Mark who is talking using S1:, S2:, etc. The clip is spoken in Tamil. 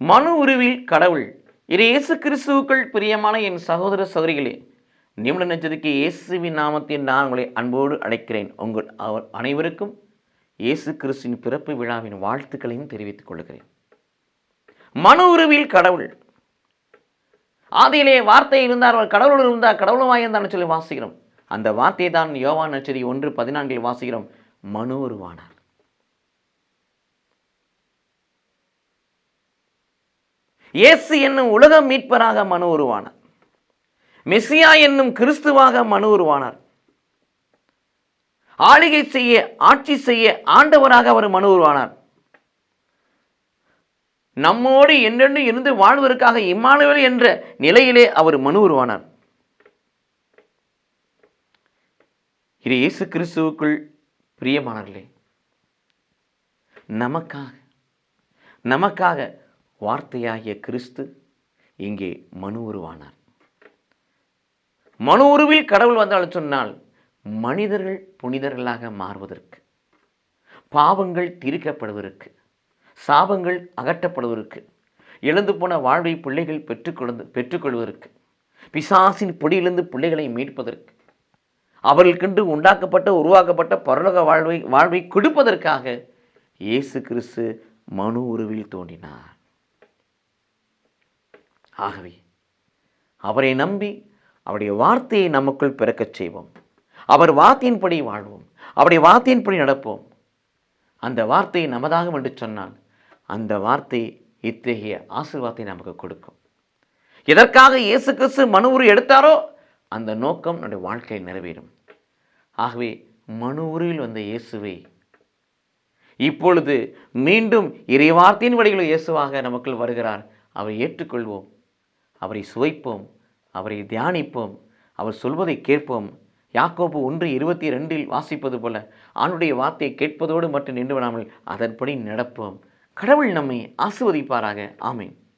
S1: மனு உருவில் கடவுள். இது இயேசு கிறிஸ்துவுக்குள் பிரியமான என் சகோதர சகோதரிகளே நிமிட நெச்சதுக்கு இயேசுவின் நாமத்தில் நான் உங்களை அன்போடு அழைக்கிறேன். உங்கள் அவர் அனைவருக்கும் இயேசு கிறிஸ்துவின் பிறப்பு விழாவின் வாழ்த்துக்களையும் தெரிவித்துக் கொள்கிறேன். மனு உருவில் கடவுள். ஆதியிலே வார்த்தை இருந்தார் அவர் கடவுளோடு இருந்தார் கடவுளுமாய் இருந்தார்னு சொல்லி வாசிக்கிறோம். அந்த வார்த்தையை தான் யோவான் நச்சரி ஒன்று பதினான்கில் வாசிக்கிறோம். மனு உருவானார். இயேசு என்னும் உலக மீட்பராக மனு உருவானார். மெஸ்ஸியா என்னும் கிறிஸ்துவாக மனு உருவானார். ஆளிகை செய்ய ஆட்சி செய்ய ஆண்டவராக அவர் மனு உருவானார். நம்மோடு என்றென்று இருந்து வாழ்வதற்காக இம்மானுவல் என்ற நிலையிலே அவர் மனு உருவானார். இது இயேசு கிறிஸ்துவுக்குள் பிரியமானவர்களே நமக்காக நமக்காக வார்த்தையாகிய கிறிஸ்து இங்கே மனு உருவானார். மனு உருவில் கடவுள் வந்தால் சொன்னால் மனிதர்கள் புனிதர்களாக மாறுவதற்கு பாவங்கள் தீர்க்கப்படுவதற்கு சாபங்கள் அகற்றப்படுவதற்கு இழந்து போன வாழ்வை பிள்ளைகள் பெற்றுக்கொண்டு பெற்றுக்கொள்வதற்கு பிசாசின் பொடியிலிருந்து பிள்ளைகளை மீட்பதற்கு அவர்களுக்கென்று உண்டாக்கப்பட்ட உருவாக்கப்பட்ட பரலோக வாழ்வை வாழ்வை கொடுப்பதற்காக இயேசு கிறிஸ்து மனு உருவில் தோன்றினார். ஆகவே அவரை நம்பி அவருடைய வார்த்தையை நமக்குள் பிறக்கச் செய்வோம். அவர் வார்த்தையின்படி வாழ்வோம். அவருடைய வார்த்தையின்படி நடப்போம். அந்த வார்த்தையை நமதாகும் என்று சொன்னால் அந்த வார்த்தை இத்தகைய ஆசீர்வாதத்தை நமக்கு கொடுக்கும். எதற்காக இயேசு கிறிஸ்து மனு உரு எடுத்தாரோ அந்த நோக்கம் நம்முடைய வாழ்க்கையில் நிறைவேறும். ஆகவே மனு உருவில் வந்த இயேசுவை இப்பொழுது மீண்டும் இறைவார்த்தையின் வழிகளில் இயேசுவாக நமக்குள் வருகிறார். அவரை ஏற்றுக்கொள்வோம். அவரை சுவைப்போம் அவரை தியானிப்போம் அவர் சொல்வதை கேட்போம். யாக்கோபு ஒன்று இருபத்தி ரெண்டில் வாசிப்பது போல ஆணுடைய வார்த்தையை கேட்பதோடு மட்டும் நின்று விடாமல் அதன்படி நடப்போம். கடவுள் நம்மை ஆசுவதிப்பாராக ஆமேன்.